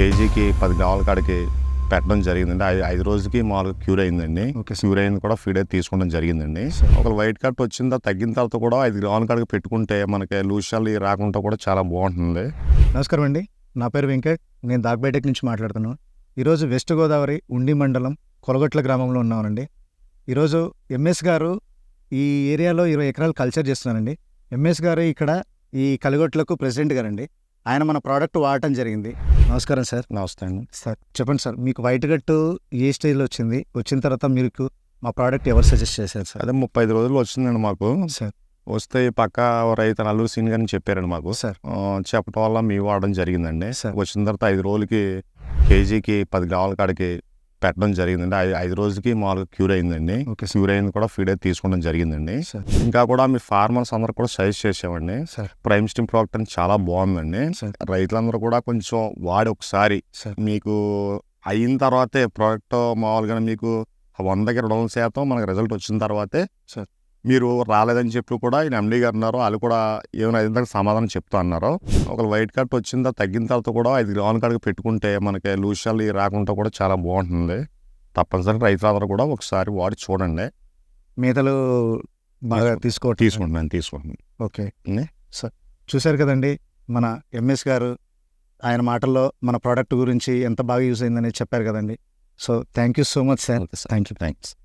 కేజీకి పది గ్రాముల కాడికి పెట్టడం జరిగిందండి. ఐ- ఐదు రోజులకి మామూలుగా క్యూర్ అయిందండి. క్యూర్ అయింది కూడా ఫీడ్ అయితే తీసుకోవడం జరిగిందండి. ఒక వైట్ కట్ వచ్చిన తర్వాత తగ్గిన తర్వాత కూడా ఐదు గ్రాముల కాడికి పెట్టుకుంటే మనకి లూషాలు రాకుండా కూడా చాలా బాగుంటుంది. నమస్కారం అండి. నా పేరు వెంకట్. నేను దాగ్బేటెక్ నుంచి మాట్లాడుతున్నాను. ఈరోజు వెస్ట్ గోదావరి ఉండి మండలం కొలగొట్ల గ్రామంలో ఉన్నానండి. ఈరోజు ఎంఎస్ గారు ఈ ఏరియాలో ఇరవై ఎకరాలు కల్చర్ చేస్తున్నారండి. ఎంఎస్ గారు ఇక్కడ ఈ కలిగొట్లకు ప్రెసిడెంట్ గారండి. ఆయన మన ప్రోడక్ట్ వాడటం జరిగింది. నమస్కారం సార్. నమస్తే అండి. సార్ చెప్పండి సార్ మీకు వైట్ గట్టు ఏ స్టేజ్లో వచ్చింది? వచ్చిన తర్వాత మీకు మా ప్రోడక్ట్ ఎవరు సజెస్ట్ చేశారు సార్? అదే ముప్పై ఐదు రోజులు వచ్చిందండి మాకు. సార్. వస్తే పక్క రైతు అల్లూరు సీన్ గారిని చెప్పారండి మాకు. సార్. చెప్పడం వల్ల మీ వాడడం జరిగిందండి. సార్. వచ్చిన తర్వాత ఐదు రోజులకి కేజీకి పది గ్రాముల కాడికి పెట్టడం జరిగిందండి. ఐ- ఐదు రోజులకి మామూలుగా క్యూర్ అయిందండి. ఓకే క్యూర్ అయింది కూడా ఫీడ్ అయితే తీసుకోవడం జరిగిందండి. సార్. ఇంకా కూడా మీ ఫార్మర్స్ అందరూ కూడా సజెస్ట్ చేసామండి సార్. ప్రైమ్ స్టీమ్ ప్రోడక్ట్ అని చాలా బాగుందండి. సార్. రైతులందరూ కూడా కొంచెం వాడి ఒకసారి సార్. మీకు అయిన తర్వాతే ప్రోడక్ట్ మామూలుగా మీకు వందకి రెండు వందల శాతం మనకి రిజల్ట్ వచ్చిన తర్వాతే సార్. మీరు రాలేదని చెప్పి కూడా ఈయన ఎండీ గారు ఉన్నారు. వాళ్ళు కూడా ఏమైనా అయిన తర్వాత సమాధానం చెప్తా అన్నారు. ఒక వైట్ వచ్చిన తర్వాత తగ్గిన తర్వాత కూడా ఐదు గ్రాముల కాడికి పెట్టుకుంటే మనకి లూషాలు రాకుండా కూడా చాలా బాగుంటుంది. తప్పనిసరిగా రైతులందరూ కూడా ఒకసారి వాడి చూడండి. మేతలు బాగా తీసుకో- తీసుకుంటున్నాను తీసుకుంటున్నాను ఓకే? సార్ చూశారు కదండి మన ఎంఎస్ గారు ఆయన మాటల్లో మన ప్రోడక్ట్ గురించి ఎంత బాగా యూజ్ అయిందని చెప్పారు కదండి. So thank you so much sir thank you thanks